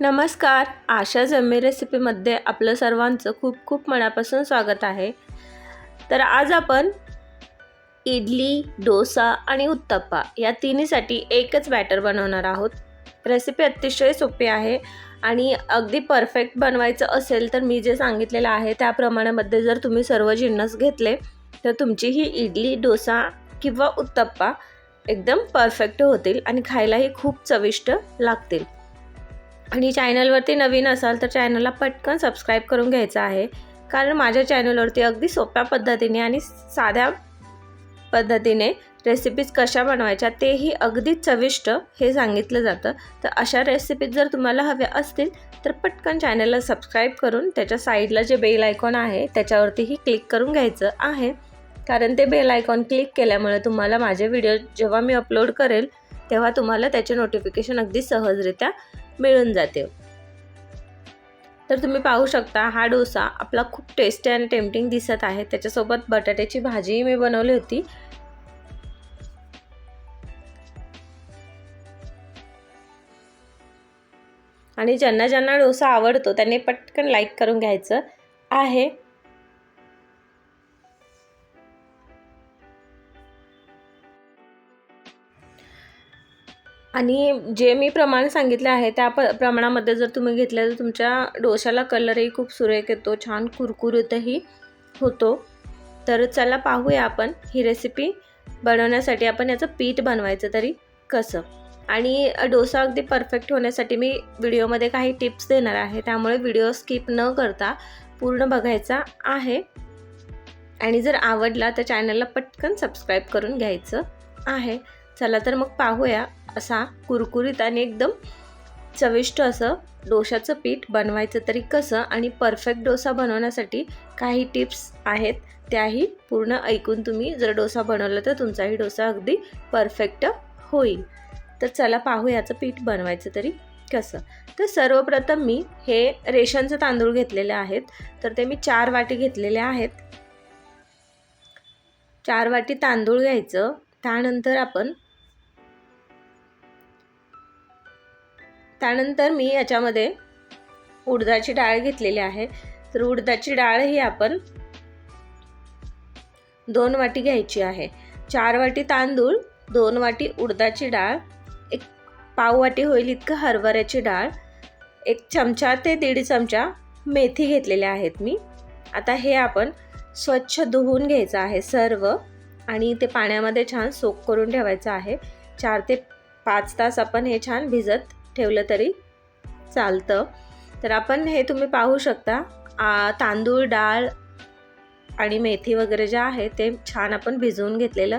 नमस्कार. आशा जम्मी रेसिपीमध्ये आपलं सर्वांचं खूप खूप मनापासून स्वागत आहे. तर आज आपण इडली डोसा आणि उत्तप्पा या तिन्हीसाठी एकच बॅटर बनवणार आहोत. रेसिपी अतिशय सोपी आहे आणि अगदी परफेक्ट बनवायचं असेल तर मी जे सांगितलेलं आहे त्या प्रमाणामध्ये जर तुम्ही सर्व जिन्नस घेतले तर तुमची ही इडली डोसा किंवा उत्तप्पा एकदम परफेक्ट होतील आणि खायलाही खूप चविष्ट लागतील. आणि चॅनलवरती नवीन असाल तर चॅनलला पटकन सबस्क्राईब करून घ्यायचं आहे. कारण माझ्या चॅनलवरती अगदी सोप्या पद्धतीने आणि साध्या पद्धतीने रेसिपीज कशा बनवायच्या तेही अगदी चविष्ट हे सांगितलं जातं. तर अशा रेसिपीज जर तुम्हाला हव्या असतील तर पटकन चॅनलला सबस्क्राईब करून त्याच्या साईडला जे बेल आयकॉन आहे त्याच्यावरतीही क्लिक करून घ्यायचं आहे. कारण ते बेल आयकॉन क्लिक केल्यामुळे तुम्हाला माझे व्हिडिओ जेव्हा मी अपलोड करेल तेव्हा तुम्हाला त्याचे नोटिफिकेशन अगदी सहजरित्या मिळून जाते. तर तुम्ही पाहू शकता हा डोसा आपला खूप टेस्टी आणि टेम्पटिंग दिसत आहे. त्याच्यासोबत बटाट्याची भाजीही मी बनवली होती. आणि ज्यांना ज्यांना डोसा आवडतो त्यांनी पटकन लाईक करून घ्यायचं आहे. आणि जे मी प्रमाण सांगितले आहे त्या प प्रमाणामध्ये जर तुम्ही घेतलं तर तुमच्या डोशाला कलरही खूप सुरेख येतो छान कुरकुरीतही होतो. तर चला पाहूया आपण ही रेसिपी बनवण्यासाठी आपण याचं पीठ बनवायचं तरी कसं. आणि डोसा अगदी परफेक्ट होण्यासाठी मी व्हिडिओमध्ये काही टिप्स देणार आहे त्यामुळे व्हिडिओ स्किप न करता पूर्ण बघायचा आहे. आणि जर आवडला तर चॅनलला पटकन सबस्क्राईब करून घ्यायचं आहे. चला तर मग पाहूया असा कुरकुरीत आणि एकदम चविष्ट असं डोशाचं पीठ बनवायचं तरी कसं आणि परफेक्ट डोसा बनवण्यासाठी काही टिप्स आहेत त्याही पूर्ण ऐकून तुम्ही जर डोसा बनवला तर तुमचाही डोसा अगदी परफेक्ट होईल. तर चला पाहू याचं पीठ बनवायचं तरी कसं. तर सर्वप्रथम मी हे रेशनचे तांदूळ घेतलेले आहेत तर ते मी चार वाटी घेतलेले आहेत. चार वाटी तांदूळ घ्यायचं त्यानंतर आपण त्यानंतर मी याच्यामध्ये उडदाची डाळ घेतलेली आहे. तर उडदाची डाळ ही आपण दोन वाटी घ्यायची आहे. चार वाटी तांदूळ दोन वाटी उडदाची डाळ एक पाव वाटी होईल इतकं हरभऱ्याची डाळ एक चमचा ते दीड चमचा मेथी घेतलेल्या आहेत मी. आता हे आपण स्वच्छ धुवून घ्यायचं आहे सर्व आणि ते पाण्यामध्ये छान सोक करून ठेवायचं आहे. चार ते पाच तास आपण हे छान भिजत ठेवलं तरी चालतं. तर आपण हे तुम्ही पाहू शकता. तांदूळ डाळ आणि मेथी वगैरे जे आहे ते छान आपण भिजवून घेतलेलं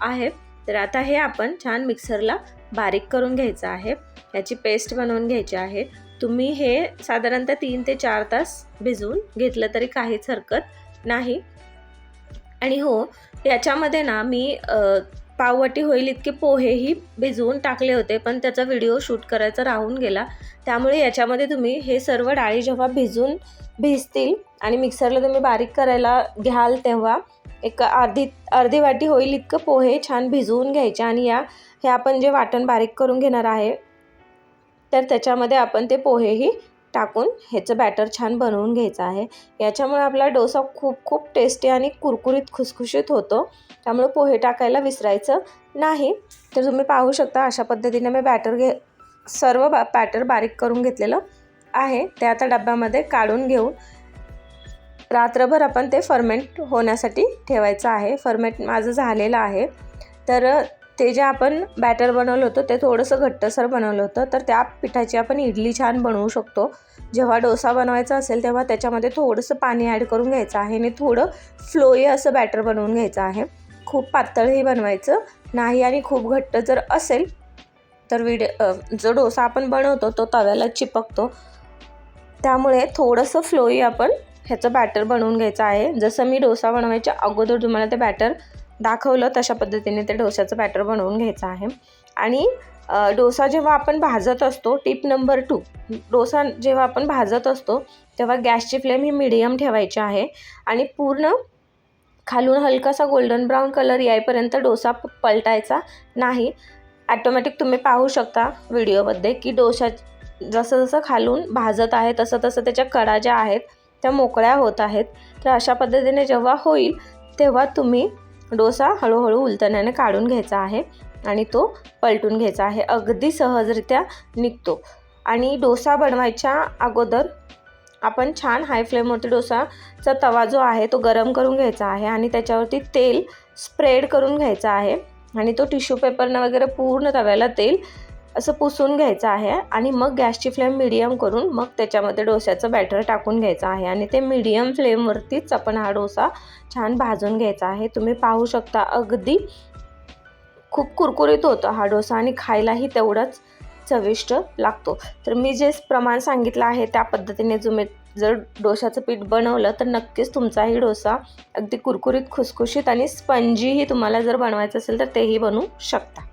आहे. तर आता हे आपण छान मिक्सरला बारीक करून घ्यायचं आहे. याची पेस्ट बनवून घ्यायची आहे. तुम्ही हे साधारणतः तीन ते चार तास भिजवून घेतलं तरी काहीच हरकत नाही. आणि हो याच्यामध्ये ना मी पाववाटी होईल इतके पोहेही भिजवून टाकले होते पण त्याचा व्हिडिओ शूट करायचा राहून गेला. त्यामुळे याच्यामध्ये तुम्ही हे सर्व डाळी जेव्हा भिजून भिजतील आणि मिक्सरला तुम्ही बारीक करायला घ्याल तेव्हा एक अर्धी अर्धी वाटी होईल इतकं पोहे छान भिजवून घ्यायचे आणि या हे आपण जे वाटण बारीक करून घेणार आहे तर त्याच्यामध्ये आपण ते पोहेही टाकून ह्याचं बॅटर छान बनवून घ्यायचं आहे. याच्यामुळे आपला डोसा खूप खूप टेस्टी आणि कुरकुरीत खुसखुशीत होतो. त्यामुळे पोहे टाकायला विसरायचं नाही. तर तुम्ही पाहू शकता अशा पद्धतीने मी बॅटर घे सर्व बा बॅटर बारीक करून घेतलेलं आहे. ते आता डब्यामध्ये काढून घेऊन रात्रभर आपण ते फर्मेंट होण्यासाठी ठेवायचं आहे. फर्मेंट माझं झालेलं आहे. तर ते जे आपण बॅटर बनवलं होतं ते थोडंसं घट्टसर बनवलं होतं. तर त्या पिठाची आपण इडली छान बनवू शकतो. जेव्हा डोसा बनवायचा असेल तेव्हा त्याच्यामध्ये थोडंसं पाणी ॲड करून घ्यायचं आहे आणि थोडं फ्लोई असं बॅटर बनवून घ्यायचं आहे. खूप पातळही बनवायचं नाही आणि खूप घट्ट जर असेल तर विड जो डोसा आपण बनवतो तो तव्याला चिपकतो. त्यामुळे थोडंसं फ्लोई आपण ह्याचं बॅटर बनवून घ्यायचं आहे. जसं मी डोसा बनवायच्या अगोदर तुम्हाला ते बॅटर दाखवलं तशा पद्धतीने ते डोस्याचं बॅटर बनवून घ्यायचं आहे. आणि डोसा जेव्हा आपण भाजत असतो टिप नंबर टू डोसा जेव्हा आपण भाजत असतो तेव्हा गॅसची फ्लेम ही मिडियम ठेवायची आहे. आणि पूर्ण खालून हलकासा गोल्डन ब्राऊन कलर यायपर्यंत डोसा पलटायचा नाही. ॲटोमॅटिक तुम्ही पाहू शकता व्हिडिओमध्ये की डोसा जसं जसं खालून भाजत आहे तसं तसं त्याच्या कडा ज्या आहेत त्या मोकळ्या होत आहेत. तर अशा पद्धतीने जेव्हा होईल तेव्हा तुम्ही डोसा हळूहळू उलटण्याने काढून घ्यायचा आहे आणि तो पलटून घ्यायचा आहे. अगदी सहजरित्या निघतो. आणि डोसा बनवायच्या अगोदर आपण छान हाय फ्लेमवरती डोसाचा तवा जो आहे तो गरम करून घ्यायचा आहे आणि त्याच्यावरती तेल स्प्रेड करून घ्यायचा आहे. आणि तो टिश्यू पेपरनं वगैरे पूर्ण तव्याला तेल असं पुसून घ्यायचं आहे आणि मग गॅसची फ्लेम मिडियम करून मग त्याच्यामध्ये डोस्याचं बॅटर टाकून घ्यायचं आहे आणि ते मिडियम फ्लेमवरतीच आपण हा डोसा छान भाजून घ्यायचा आहे. तुम्ही पाहू शकता अगदी खूप कुरकुरीत होतं हा डोसा आणि खायलाही तेवढाच चविष्ट लागतो. तर मी जे प्रमाण सांगितलं आहे त्या पद्धतीने तुम्ही जर डोशाचं पीठ बनवलं तर नक्कीच तुमचाही डोसा अगदी कुरकुरीत खुसखुशीत आणि स्पंजीही तुम्हाला जर बनवायचं असेल तर तेही बनवू शकता.